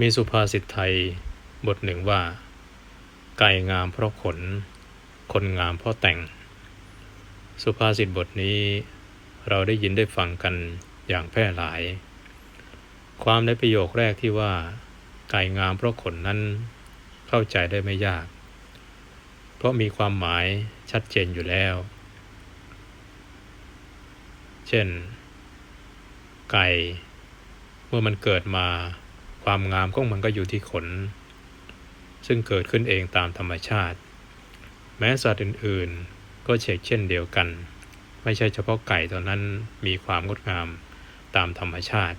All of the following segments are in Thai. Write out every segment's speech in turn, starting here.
มีสุภาษิตไทยบทหนึ่งว่า ไก่งามเพราะขน คนงามเพราะแต่ง สุภาษิตบทนี้เราได้ยินได้ฟังกันอย่างแพร่หลาย ความในประโยคแรกที่ว่า ไก่งามเพราะขนนั้น เข้าใจได้ไม่ยาก เพราะมีความหมายชัดเจนอยู่แล้ว เช่น ไก่ เมื่อมันเกิดมา ความงามของมันก็อยู่ที่ขน ซึ่งเกิดขึ้นเองตามธรรมชาติ แม้สัตว์อื่นๆ ก็เช่นเช่นเดียวกัน ไม่ใช่เฉพาะไก่ตัวนั้นมีความงดงามตามธรรมชาติ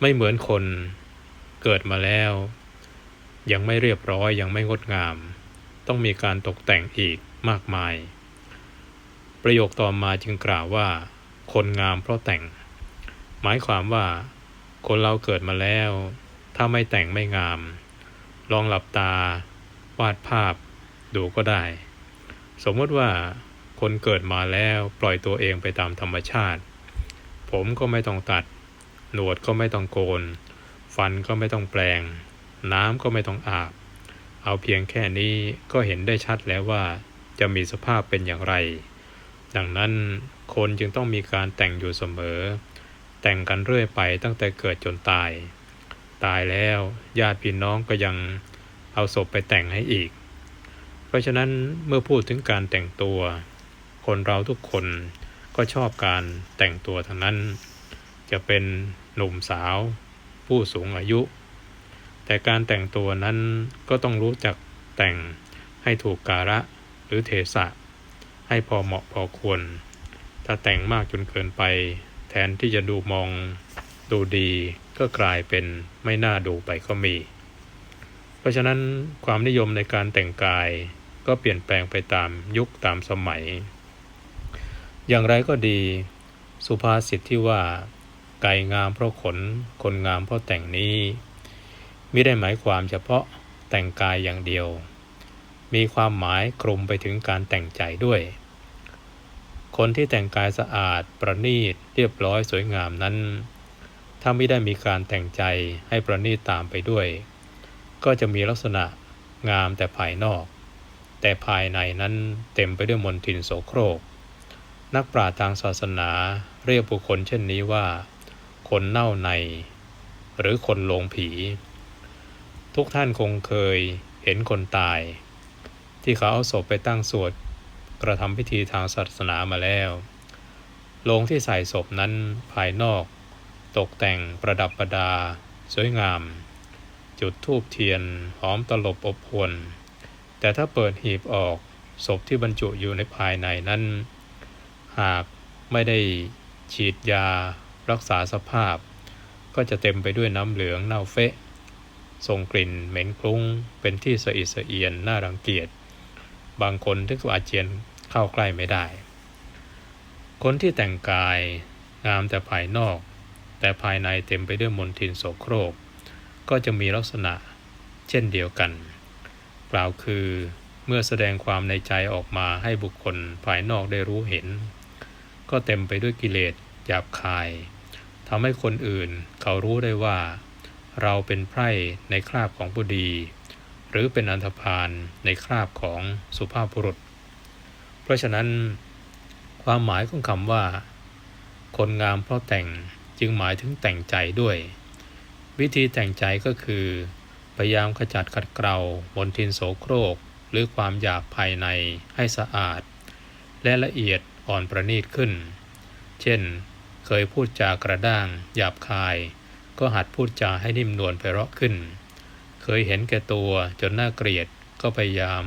ไม่เหมือนคนเกิดมาแล้ว ยังไม่เรียบร้อยยังไม่งดงาม ต้องมีการตกแต่งอีกมากมาย ประโยคต่อมาจึงกล่าวว่า คนงามเพราะแต่ง หมายความว่า คนเราเกิดมาแล้ว ถ้าไม่แต่งไม่งาม ลองหลับตา วาดภาพ ดูก็ได้ สมมติว่าคนเกิดมาแล้วปล่อยตัวเองไปตามธรรมชาติ ผมก็ไม่ต้องตัด หนวดก็ไม่ต้องโกน ฟันก็ไม่ต้องแปลง น้ำก็ไม่ต้องอาบ เอาเพียงแค่นี้ก็เห็นได้ชัดแล้วว่าจะมีสภาพเป็นอย่างไร ดังนั้นคนจึงต้องมีการแต่งอยู่เสมอ แต่งกันเรื่อยไปตั้งแต่เกิดจนตาย ตายแล้วญาติพี่น้องก็ยังเอาศพไปแต่งให้อีก เพราะฉะนั้นเมื่อพูดถึงการแต่งตัว คนเราทุกคนก็ชอบการแต่งตัวทั้งนั้น จะเป็นหนุ่มสาว ผู้สูงอายุ แต่การแต่งตัวนั้นก็ต้องรู้จักแต่งให้ถูกกาละหรือเทศะ ให้พอเหมาะพอควร ถ้าแต่งมากจนเกินไป แทนที่จะดูมองดูดีก็กลายเป็นไม่น่าดูไปก็มี เพราะฉะนั้นความนิยมในการแต่งกายก็เปลี่ยนแปลงไปตามยุคตามสมัย อย่างไรก็ดี สุภาษิตที่ว่า ไก่งามเพราะขน คนงามเพราะแต่งนี้ไม่ได้หมายความเฉพาะแต่งกายอย่างเดียว มีความหมายคลุมไปถึงการแต่งใจด้วย คนที่แต่งกายสะอาด ประณีต เรียบร้อยสวยงามนั้น ถ้าไม่ได้มีการแต่งใจให้ประณีตตามไปด้วย ก็จะมีลักษณะงามแต่ภายนอก แต่ภายในนั้นเต็มไปด้วยมลทินโสโครก นักปราชญ์ทางศาสนาเรียกบุคคลเช่นนี้ว่า คนเน่าใน หรือคนลงผี ทุกท่านคงเคยเห็นคนตาย ที่เขาเอาศพไปตั้งสวด กระทำพิธีทางศาสนามาแล้วโลงที่ใส่ศพนั้นภายนอก ตกแต่งประดับประดา สวยงาม จุดทูบเทียนหอมตลบอบอวนแต่ถ้าเปิดหีบออกศพที่บรรจุอยู่ในภายในนั้น หากไม่ได้ฉีดยารักษาสภาพ ก็จะเต็มไปด้วยน้ำเหลืองเน่าเฟะส่งกลิ่นเหม็นคลุ้งเป็นที่สะอิดสะเอียนน่ารังเกียจ บางคนถึงกับอาเจียน เข้าใกล้ไม่ได้ คนที่แต่งกายงามแต่ภายนอก แต่ภายในเต็มไปด้วยมลทินโสโครก ก็จะมีลักษณะเช่นเดียวกัน กล่าวคือเมื่อแสดงความในใจออกมาให้บุคคลภายนอกได้รู้เห็น ก็เต็มไปด้วยกิเลสหยาบคายทำให้คนอื่นเขารู้ได้ว่า เราเป็นไพร่ในคราบของผู้ดี หรือเป็นอันธพาลในคราบของสุภาพบุรุษ พราะฉะนั้นความหมายของคำว่า คนงามเพราะแต่งจึงหมายถึงแต่งใจด้วย วิธีแต่งใจก็คือ พยายามขจัดขัดเกลาบนทินโสโครก หรือความหยาบภายในให้สะอาด และละเอียดอ่อนประณีตขึ้น เช่น เคยพูดจากระด้าง หยาบคาย ก็หัดพูดจาให้นิ่มนวลไพเราะขึ้น เคยเห็นแก่ตัวจนน่าเกลียดก็พยายาม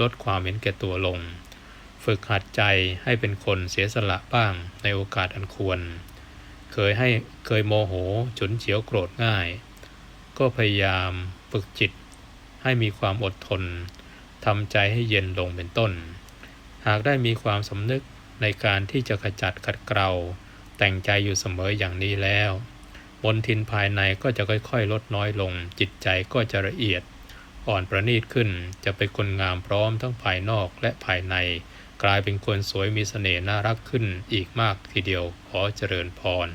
ลดความเห็นแก่ตัวลง ฝึกหัดใจให้เป็นคนเสียสละบ้างในโอกาสอันควร เคยให้เคยโมโหฉุนเฉียวโกรธง่าย ก็พยายามฝึกจิต ให้มีความอดทนทำใจให้เย็นลงเป็นต้น หากได้มีความสำนึกในการที่จะขจัดขัดเกลาแต่งใจอยู่เสมออย่างนี้แล้วบนทินภายในก็จะค่อยๆ ลดน้อยลง จิตใจก็จะละเอียด อ่อนประณีตขึ้นจะเป็นคนงามพร้อมทั้งภายนอกและภายใน กลายเป็นคนสวยมีเสน่ห์น่ารักขึ้นอีกมากทีเดียวขอเจริญพร